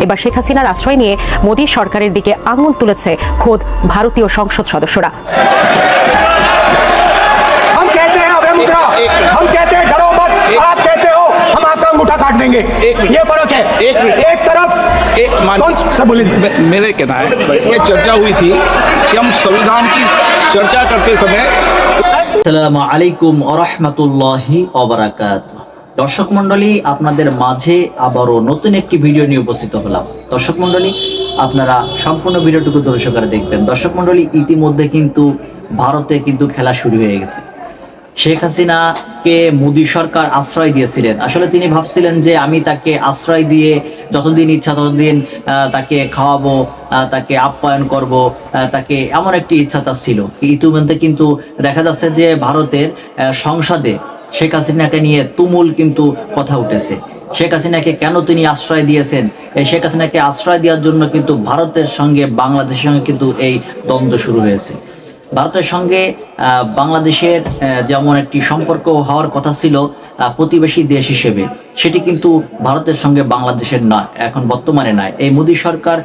এবার শেখ হাসিনার আশ্রয় নিয়ে মোদী সরকারের দিকে আঙুল তুলেছে খোদ ভারতীয় সংসদ সদস্যরা हम कहते हैं अभय मुद्रा हम कहते हैं डरो मत आप कहते हो हम आपका अंगूठा काट देंगे एक मिनट। ये फर्क है एक मिनट। एक तरफ एक मान कौन सा बोले मे- मेरे कहना है ये चर्चा हुई थी कि हम संविधान की चर्चा करते समय আসসালামু আলাইকুম আরহামতুল্লাহি অবরাকাত দর্শক মণ্ডলী, আপনাদের মাঝে আবারও নতুন একটি ভিডিও নিয়ে উপস্থিত হলাম। দর্শক মণ্ডলী, আপনারা সম্পূর্ণ ভিডিওটুকু দর্শকরা দেখবেন। দর্শক মণ্ডলী, ইতিমধ্যে কিন্তু ভারতে কিন্তু খেলা শুরু হয়ে গেছে। শেখ হাসিনাকে মোদী সরকার আশ্রয় দিয়েছিলেন। আসলে তিনি ভাবছিলেন যে আমি তাকে আশ্রয় দিয়ে যতদিন ইচ্ছা ততদিন তাকে খাওয়াবো তাকে আপ্যায়ন করব তাকে এমন একটি ইচ্ছা তার ছিল। ইতিমধ্যে কিন্তু দেখা যাচ্ছে যে ভারতের সংসদে শেখ হাসিনাকে নিয়ে তুমুল কিন্তু কথা উঠেছে। শেখ হাসিনাকে কেন তিনি আশ্রয় দিয়েছেন? এই শেখ হাসিনাকে আশ্রয় দেওয়ার জন্য কিন্তু ভারতের সঙ্গে বাংলাদেশের সঙ্গে কিন্তু এই দ্বন্দ্ব শুরু হয়েছে। ভারতের সঙ্গে বাংলাদেশের যেমন একটি সম্পর্ক হওয়ার কথা ছিল প্রতিবেশী দেশ হিসেবে। সেটি কিন্তু ভারতের সঙ্গে বাংলাদেশের নয়, এখন বর্তমানে নয়। এই মোদী সরকার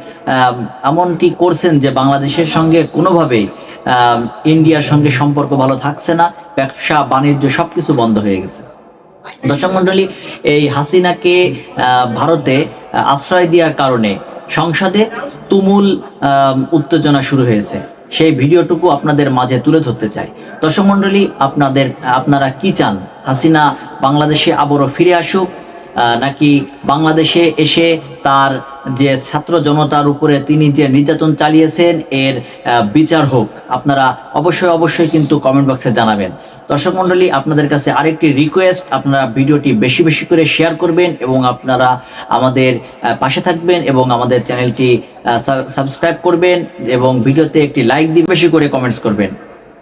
এমনটি করছেন যে বাংলাদেশের সঙ্গে কোনোভাবেই ইন্ডিয়ার সঙ্গে সম্পর্ক ভালো থাকছে না। ব্যবসা, বাণিজ্য সবকিছু বন্ধ হয়ে গেছে। দর্শক মন্ডলী এই হাসিনাকে ভারতে আশ্রয় দেওয়ার কারণে সংসদে তুমুল উত্তেজনা শুরু হয়েছে। সেই ভিডিওটুকু আপনাদের মাঝে তুলে ধরতে চাই। দর্শক মন্ডলী আপনাদের, আপনারা কি চান? হাসিনা বাংলাদেশে আবারও ফিরে আসুক নাকি বাংলাদেশে এসে তার যে ছাত্র জনতার উপরে তিনি যে নির্যাতন চালিয়েছেন, এর বিচার হোক, আপনারা অবশ্যই অবশ্যই কিন্তু কমেন্ট বক্সে জানাবেন। দর্শক মণ্ডলী, আপনাদের কাছে আরেকটি রিকোয়েস্ট আপনারা ভিডিওটি বেশি বেশি করে শেয়ার করবেন এবং আপনারা আমাদের পাশে থাকবেন এবং আমাদের চ্যানেলটি সাবস্ক্রাইব করবেন এবং ভিডিওতে একটি লাইক দিয়ে বেশি করে কমেন্টস করবেন।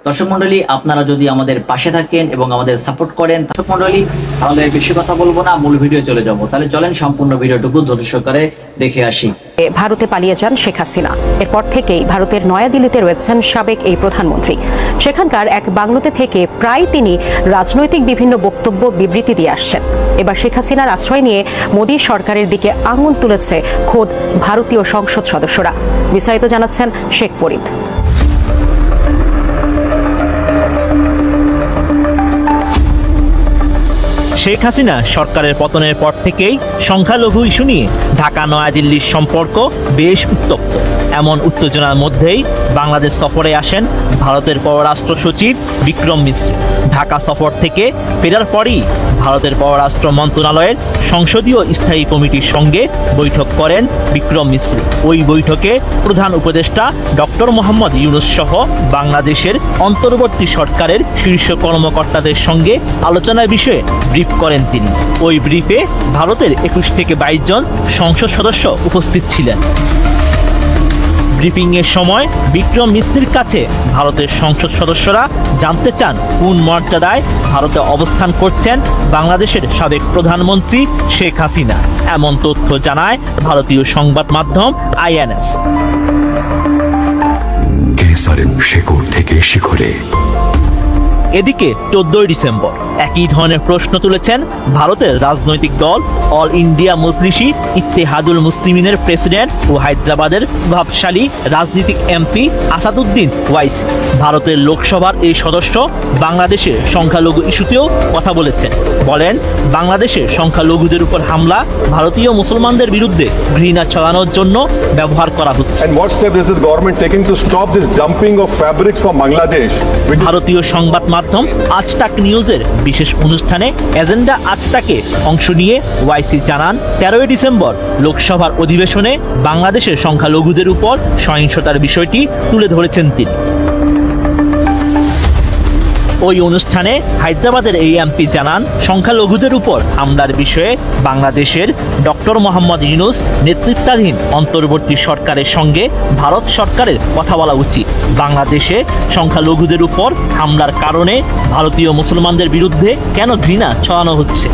দর্শক মন্ডলী, আপনারা যদি আমাদের পাশে থাকেন এবং আমাদের সাপোর্ট করেন, দর্শক মন্ডলী, তাহলে বেশি কথা বলব না, মূল ভিডিও চলে যাব। তাহলে চলেন সম্পূর্ণ ভিডিওটুকু ধৈর্য দেখে আসি। ভারতে পালিয়ে যান শেখ হাসিনা। এরপর থেকেই ভারতের নয়াদিল্লিতে রয়েছেন সাবেক এই প্রধানমন্ত্রী। সেখানকার এক বাংলোতে থেকে প্রায় তিনি রাজনৈতিক বিভিন্ন বক্তব্য বিবৃতি দিয়ে আসছেন। এবার শেখ হাসিনার আশ্রয় নিয়ে মোদী সরকারের দিকে আঙুল তুলেছে খোদ ভারতীয় সংসদ সদস্যরা। বিস্তারিত জানাচ্ছেন শেখ ফরিদ। শেখ হাসিনা সরকারের পতনের পর থেকেই সংখ্যালঘু ইস্যু নিয়ে ঢাকা নয়াদিল্লির সম্পর্ক বেশ উত্তপ্ত। এমন উত্তেজনার মধ্যেই বাংলাদেশ সফরে আসেন ভারতের পররাষ্ট্র সচিব বিক্রম মিশ্র। ঢাকা সফর থেকে ফেরার পরই ভারতের পররাষ্ট্র মন্ত্রণালয়ের সংসদীয় স্থায়ী কমিটির সঙ্গে বৈঠক করেন বিক্রম মিশ্র। ওই বৈঠকে প্রধান উপদেষ্টা ডক্টর মোহাম্মদ ইউনুস সহ বাংলাদেশের অন্তর্বর্তী সরকারের শীর্ষ কর্মকর্তাদের সঙ্গে আলোচনার বিষয়ে ব্রিফ করেন তিনি। ওই ব্রিফে ভারতের একুশ থেকে বাইশ জন সংসদ সদস্য উপস্থিত ছিলেন। ব্রিফিং এর সময় বিক্রম মিস্ত্রির কাছে ভারতের সংসদ সদস্যরা জানতে চান কোন মর্যাদায় ভারতে অবস্থান করছেন বাংলাদেশের সাবেক প্রধানমন্ত্রী শেখ হাসিনা। এমন তথ্য জানায় ভারতীয় সংবাদ মাধ্যম আইএনএস। শেখর থেকে শিখরে এদিকে চোদ্দই ডিসেম্বর একই ধরনের প্রশ্ন তুলেছেন ভারতের রাজনৈতিক দল অল ইন্ডিয়া মজলিসি ইত্তেহাদুল মুসলিমিনের প্রেসিডেন্ট ও হায়দ্রাবাদের প্রভাবশালী রাজনীতিক এমপি আসাদুদ্দিন ওয়াইসি। ভারতের লোকসভার এই সদস্য বাংলাদেশের সংখ্যালঘু ইস্যুতেও কথা বলেছেন। বলেন বাংলাদেশের সংখ্যালঘুদের উপর হামলা ভারতীয় মুসলমানদের বিরুদ্ধে ঘৃণা ছড়ানোর জন্য ব্যবহার করা হচ্ছে। ভারতীয় সংবাদ মাধ্যম আজতাক নিউজের বিশেষ অনুষ্ঠানে এজেন্ডা আজতাকে অংশ নিয়ে ওয়াইসি জানান, তেরোই ডিসেম্বর লোকসভার অধিবেশনে বাংলাদেশের সংখ্যালঘুদের উপর সহিংসতার বিষয়টি তুলে ধরেছেন তিনি। ওই অনুষ্ঠানে হায়দ্রাবাদের এই এমপি জানান, সংখ্যালঘুদের উপর হামলার বিষয়ে বাংলাদেশের ডক্টর মোহাম্মদ ইউনুস নেতৃত্বাধীন অন্তর্বর্তী সরকারের সঙ্গে ভারত সরকারের কথা বলা উচিত। বাংলাদেশে সংখ্যালঘুদের উপর হামলার কারণে ভারতীয় মুসলমানদের বিরুদ্ধে কেন ঘৃণা ছড়ানো হচ্ছে?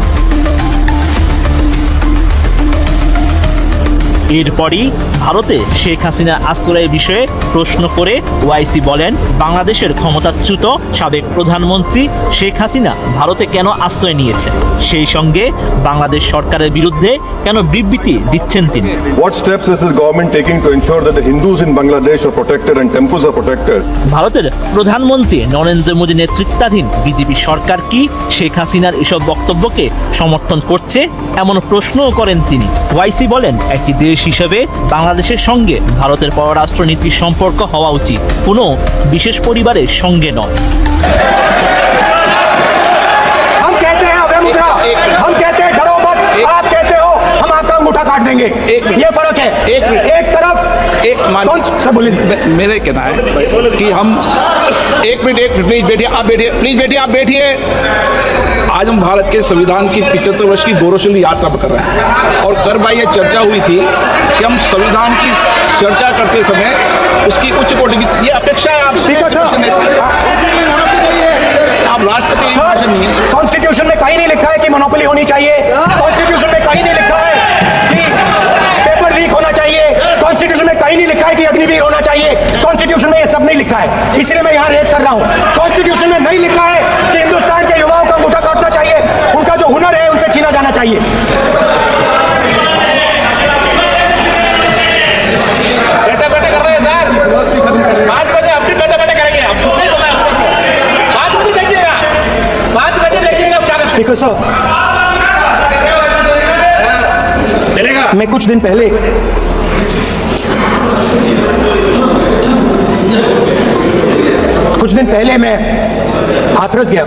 এরপরই ভারতে শেখ হাসিনা আশ্রয়ের বিষয়ে প্রশ্ন করে ওয়াইসি বলেন বাংলাদেশের ক্ষমতাচ্যুত সাবেক প্রধানমন্ত্রী শেখ হাসিনা ভারতে কেন আশ্রয় নিয়েছেন সেই সঙ্গে বাংলাদেশ সরকারের বিরুদ্ধে কেন বিবৃতি দিচ্ছেন তিনি? What steps is this government taking to ensure that the Hindus in Bangladesh are protected and temples are protected? ভারতের প্রধানমন্ত্রী নরেন্দ্র মোদী নেতৃত্বাধীন বিজেপি সরকার কি শেখ হাসিনার এসব বক্তব্যকে সমর্থন করছে? এমন প্রশ্নও করেন তিনি। ওয়াইসি বলেন একটি দেশ হিসেবে বাংলাদেশের সঙ্গে ভারতের পররাষ্ট্রনীতির সম্পর্ক হওয়া উচিত কোনো বিশেষ পরিবারের সঙ্গে নয় हम कहते हैं अभय मुद्रा हम कहते हैं डरो मत आप कहते हो हम आपका अंगूठा काट देंगे एक मिनट। ये फर्क है एक मिनट। एक तरफ एक मान मेरे कहना है कि हम एक मिनट एक मिनट प्लीज़ बैठिए आप बैठिए प्लीज़ बैठिए आप बैठिए। आज हम भारत के संविधान की पिछहत्तर वर्ष की गौरवशाली यात्रा पर कर रहे हैं। और कर भाई ये चर्चा हुई थी कि हम संविधान की चर्चा करते समय उसकी उच्च कोटि की ये अपेक्षा है आप ठीक सर। आप राष्ट्रपति कॉन्स्टिट्यूशन में कहीं नहीं लिखा है कि मोनोपोली होनी चाहिए। कॉन्स्टिट्यूशन में कहीं नहीं लिखा है कि पेपर लीक होना चाहिए कॉन्स्टिट्यूशन में कहीं नहीं लिखा है कि अग्निवीर होना चाहिए। कॉन्स्टिट्यूशन में ये सब नहीं लिखा है। इसलिए मैं यहाँ रेस कर रहा हूँ। कॉन्स्टिट्यूशन में नहीं लिखा है कि हिंदुस्तान के युवाओं का अंगूठा काटना चाहिए। उनका जो हुनर है उनसे छीना जाना चाहिए। बैठे बैठे कर रहे हैं सर। कुछ दिन पहले मैं हाथरस गया।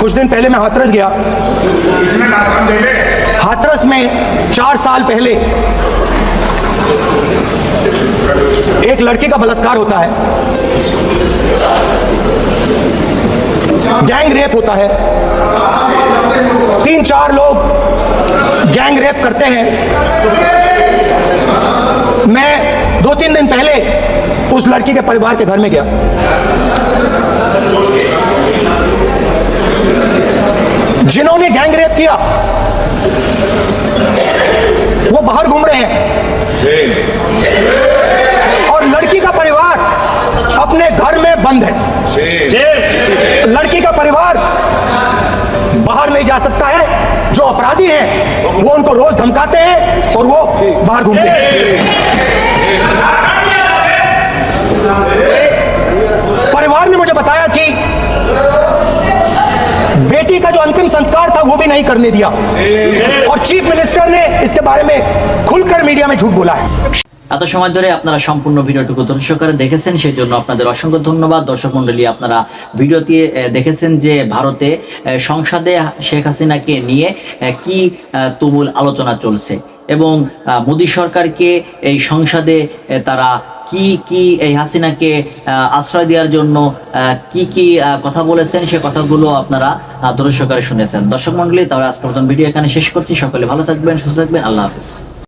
कुछ दिन पहले मैं हाथरस गया। हाथरस में चार साल पहले एक लड़के का बलात्कार होता है। गैंग रेप होता है। तीन चार लोग गैंग रेप करते हैं। मैं तीन दिन पहले उस लड़की के परिवार के घर में गया। जिन्होंने गैंग रेप किया, वो बाहर घूम रहे हैं। और लड़की का परिवार अपने घर में बंद है। लड़की का परिवार बाहर नहीं जा सकता है। जो अपराधी हैं, वो उनको रोज धमकाते हैं और वो बाहर घूमते हैं। भी नहीं करने दिया और चीफ मिनिस्टर ने इसके बारे में खुलकर मीडिया में झूठ बोला है এত সময় ধরে আপনারা সম্পূর্ণ ভিডিওটুকু ধৈর্য সহকারে দেখেছেন সেই জন্য আপনাদের অসংখ্য ধন্যবাদ দর্শক মন্ডলী আপনারা ভিডিওতে আহ, দেখেছেন যে ভারতে আহ, সংসদে শেখ হাসিনাকে নিয়ে আহ, কি আহ, তুমুল আলোচনা চলছে এবং আহ, মোদী সরকারকে এই সংসদে আহ, তারা কি কি এই হাসিনাকে আশ্রয় দেওয়ার জন্য কি কি কথা বলেছেন, সে কথাগুলো আপনারা ধৈর্য শুনেছেন। দর্শক মন্ডলী তাহলে আজকের মতন ভিডিও এখানে শেষ করছি। সকলে ভালো থাকবেন, সুস্থ থাকবেন। আল্লাহ হাফিজ।